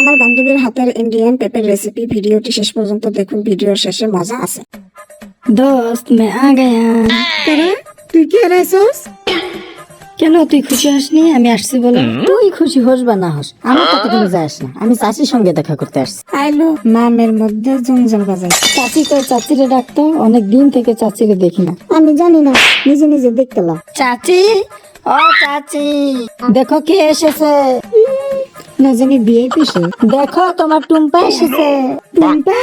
আমার বান্ধবীর হাতের ইন্ডিয়ান পেপের রেসিপি ভিডিওটি শেষ পর্যন্ত দেখুন ভিডিওর শেষে মজা আছে। দোস্ত মে আ গয়া। কারা তুই কি হারাইছস কেন তুই খুশি হসনি? আমি আসছি বলে। তুই খুশি হস বা না হস? আমার কথা তুমি যাস না। আমি চাচির সঙ্গে দেখা করতে আসছি। আইলো মামের মধ্যে জঞ্জাল বাজাই চাচি তো চাচিরে ডাকতো অনেক দিন থেকে চাচিরে দেখি না। আমি জানি না নিজে নিজে দেখতে চাচি? ও চাচি। দেখো কে এসেছে। না জানি বিয়ে পিসে। দেখো তোমার টুম্পা এসেছে। টুম্পা?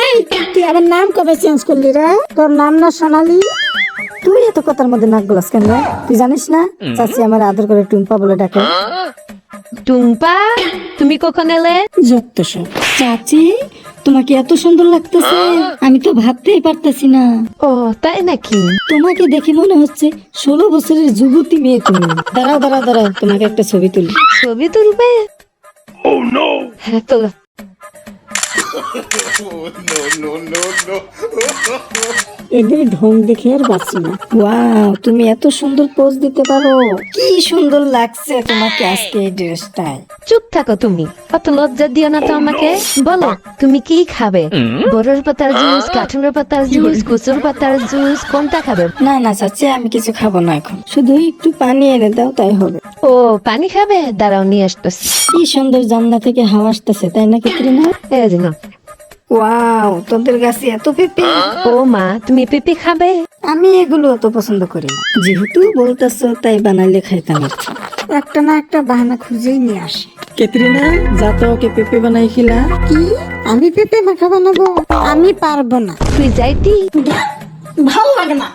এই তুই আবার নাম কবে চেঞ্জ করলি রে? তোর নাম না সোনালি? তুই এত কথার মধ্যে নাক গলাস কেন? তুই জানিস না? চাচি আমার আদর করে টুম্পা বলে ডাকে। টুম্পা তুমি কখন এলে? যত চাচি তোমাকে এত সুন্দর লাগতেছে আমি তো ভাবতেই পারতেছি না। ও তাই নাকি? তোমাকে দেখে মনে হচ্ছে ষোলো বছরের যুবতী মেয়ে তুমি। দাঁড়াও দাঁড়াও দাঁড়াও তোমাকে একটা ছবি তুলি। ছবি তুলবে? হ্যাঁ তো এদের ঢং দেখে আর বাঁচি না। ওয়াও তুমি এত সুন্দর পোজ দিতে পারো। কি সুন্দর লাগছে তোমাকে আজকে এই ড্রেসটায় চুপ থাকো তুমি। অত লজ্জা দিও না তো আমাকে। বলো তুমি কি খাবে? বড়ের পাতার জুস কাঠুরের পাতার জুস কুচুর পাতার জুস কোনটা খাবে? না না চাচি আমি কিছু খাব না এখন। শুধু একটু পানি এনে দাও তাই হবে। ও পানি খাবে? দাঁড়াও নিয়ে আসতেছি। কি সুন্দর জানলা থেকে হাওয়া আসতেছে তাই না কিত্রিনা এই যে নাও। ওয়াও তোদের গাছে এত পেঁপে। ও মা তুমি পেঁপে খাবে? আমি এগুলো অত পছন্দ করি না। যেহেতু বলতেছো তাই বানাইলে খাইতাম একটা না একটা বাহানা খুঁজেই নিয়ে আসে। কেতরিনা যা তো ওকে পেঁপে বানাই খিলা। কি? আমি পেঁপে মাখা বানাবো আমি পারব না। তুই যাইতি ভালো লাগে না।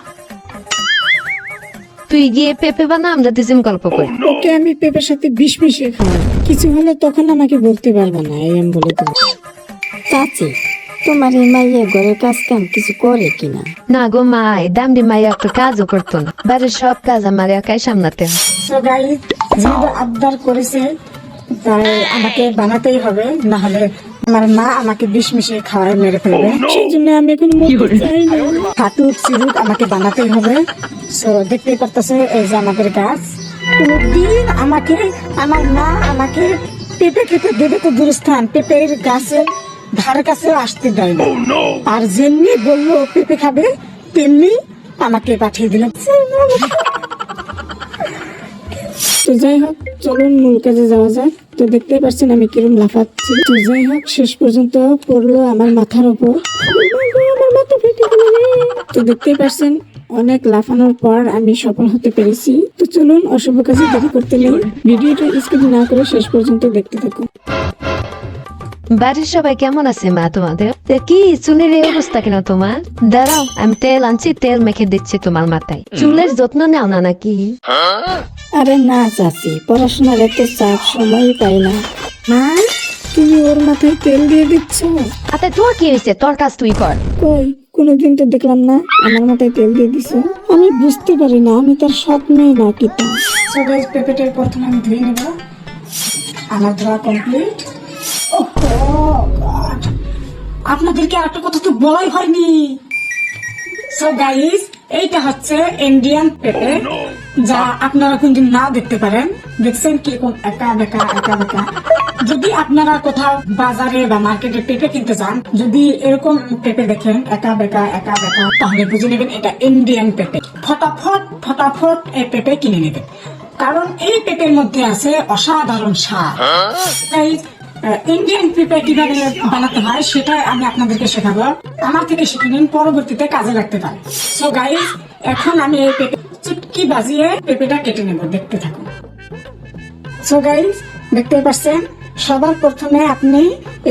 তুই গিয়ে পেঁপে বানা আমরা দুজন গল্প করি। ওকে আমি পেঁপের সাথে বিষ মিশিয়ে খাওয়াই কিছু হলে তখন আমাকে বলতে পারবে না এই আমি বলে দেবো। চাচি তোমার এই মাইয়া ঘরের কাজ কাম কিছু করে কিনা? না গো মা এই দাম দি মাই একটা কাজও করতো না। বাড়ির সব কাজ আমার একাই সামলাতে হয়। যেহেতু আবদার করেছে তাই আমাকে বানাতেই হবে না হলে আমার মা আমাকে বিষ মিশিয়ে খাওয়ায় মেরে ফেলবে। সেই জন্য আমি এখন চাই চিরুক আমাকে বানাতেই হবে। সো দেখতেই পারতেছে এই যে আমাদের গাছ। কোনদিন আমাকে আমার মা আমাকে পেঁপে খেতে দেবে তো দূরস্থান। পেঁপের গাছের ধারে কাছে আসতে দেয় না। আর যেমনি বলল পেঁপে খাবে তেমনি আমাকে পাঠিয়ে দিল তো যাই হোক, চলুন মূল কাজে যাওয়া যাক। তো দেখতেই পাচ্ছেন আমি কিরম লাফাচ্ছি। তো যাই হোক, শেষ পর্যন্ত পড়ল আমার মাথার ওপর। তো দেখতেই পাচ্ছেন, অনেক লাফানোর পর আমি সফল হতে পেরেছি। তো চলুন অশুভ কাজে দেরি করতে নেই। ভিডিওটা স্কিপ না করে শেষ পর্যন্ত দেখতে থাকুন। বাড়ির সবাই কেমন আছে মা তোমাদের? কি চুলের এই অবস্থা কেন তোমার? দাঁড়াও আমি তেল আনছি তেল মেখে দিচ্ছি তোমার মাথায়। চুলের যত্ন নাও না নাকি? আরে না চাচি পড়াশোনার এত চাপ সময়ই পাই না। মা? তুমি ওর মাথায় তেল দিয়ে দিচ্ছ? আতে তোর কি হয়েছে? তোর কাজ তুই কর। কই কোনোদিন তো দেখলাম না আমার মাথায় তেল দিয়ে দিছে। আমি বুঝতে পারি না আমি তার স্বপ্নেই না কি তা সো গাইস পেঁপেটার প্রথমে আমি ধুয়ে নেব। আমার ধোয়া কমপ্লিট আপনাদেরকে একটা কথা তো বলাই হয়নি। সো গাইস এইটা হচ্ছে ইন্ডিয়ান পেঁপে যা আপনারা কোনদিন নাও দেখতে পারেন। দেখছেন কীরকম একা বেকা একা বেকা? যদি আপনারা কোথাও বাজারে বা মার্কেটে পেঁপে কিনতে যান যদি এরকম পেঁপে দেখেন একা বেকা একা বেকা তাহলে বুঝে নেবেন এটা ইন্ডিয়ান পেঁপে। ফটাফট ফটাফট এই পেঁপে কিনে নেবেন। কারণ এই পেঁপের মধ্যে আছে অসাধারণ স্বাদ। ইন্ডিয়ান প্রিপেয়ার কীভাবে বানাতে হয় সেটা আমি আপনাদেরকে শেখাবো। আমার থেকে শিখে নিন, পরবর্তীতে কাজে লাগতে পারে। সো গাইজ এখন আমি এই পেঁপে চুটকি বাজিয়ে পেঁপেটা কেটে নেব, দেখতে থাকুন। সো গাইজ দেখতে পাচ্ছেন, সবার প্রথমে আপনি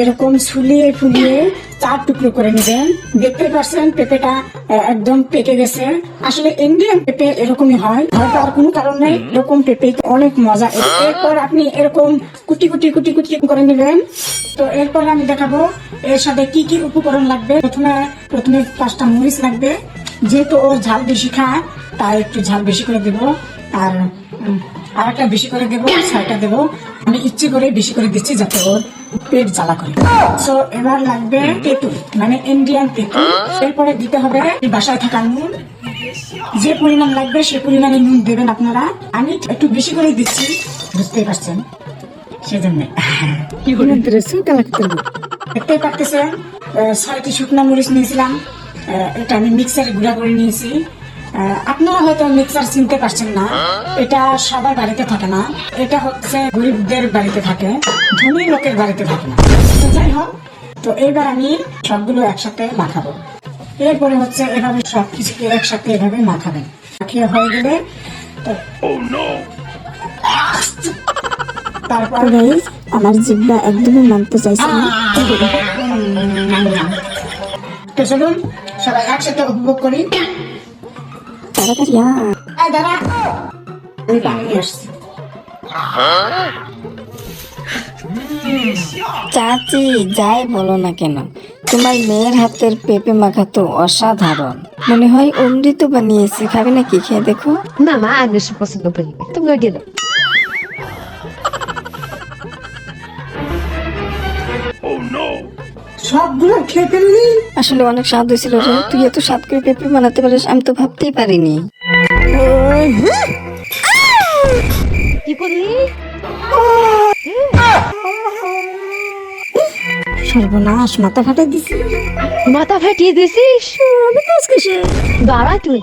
এরকম ঝুলিয়ে ফুলিয়ে চার টুকরো করে নেবেন দেখতে পাচ্ছেন পেঁপেটা একদম পেকে গেছে। আসলে ইন্ডিয়ান পেঁপে এরকমই হয়। হয়তো আর কোনো কারণ নেই। এরকম পেঁপে অনেক মজা। এরপর আপনি এরকম কুটি কুটি কুটি কুটি করে নেবেন। তো এরপর আমি দেখাবো এর সাথে কি কি উপকরণ লাগবে। প্রথমে প্রথমে পাঁচটা মরিচ লাগবে। যেহেতু ওর ঝাল বেশি খায়, তাই একটু ঝাল বেশি করে দেব। আর আর একটা বেশি করে দেবো, ছয়টা দেবো। আমি ইচ্ছে করে বেশি করে দিচ্ছি যাতে ওর পেট জ্বালা করে। সো এবার লাগবে তেঁতুল মানে ইন্ডিয়ান তেঁতুল এরপরে দিতে হবে বাসায় থাকা নুন। যে পরিমাণ লাগবে সে পরিমাণে নুন দেবেন আপনারা। আমি একটু বেশি করে দিচ্ছি বুঝতেই পারছেন? সেজন্য। সুটা লাগতো দেখতেই পারতেছেন ছয়টি শুকনো মরিচ নিয়েছিলাম। এটা আমি মিক্সারে গুঁড়া করে নিয়েছি। আপনারা হয়তো মিক্সার চিনতে পারছেন না এটা সবার বাড়িতে থাকে না। এটা হচ্ছে গরিবদের বাড়িতে থাকে ধনী লোকের বাড়িতে থাকে না। তো যাই হোক তো এইবার আমি সবগুলো একসাথে মাখাবো। এরপরে হচ্ছে এভাবে সবকিছুকে একসাথে এভাবে মাখাবেন। মাখিয়ে হয়ে গেলে তো- তারপর আমার জিব্বা একদমই মানতে চাইছে না। তো চলুন সবাই একসাথে উপভোগ করি। চাচি, যাই বলো না কেন, তোমার মেয়ের হাতের পেঁপে মাখা তো অসাধারণ। মনে হয় অমৃত বানিয়েছে, খাবে নাকি? খেয়ে দেখো। না, মা, আমি পছন্দ করি তুমি সবগুলো খেয়ে ফেললি? আসলে অনেক স্বাদ হয়েছিল রে। তুই এত স্বাদ করে পেঁপে বানাতে পারিস আমি তো ভাবতেই পারিনি। কি করলি? সর্বনাশ মাথা ফাটাই দিছি। মাথা ফাটিয়ে দিছিস? দাঁড়া তুই।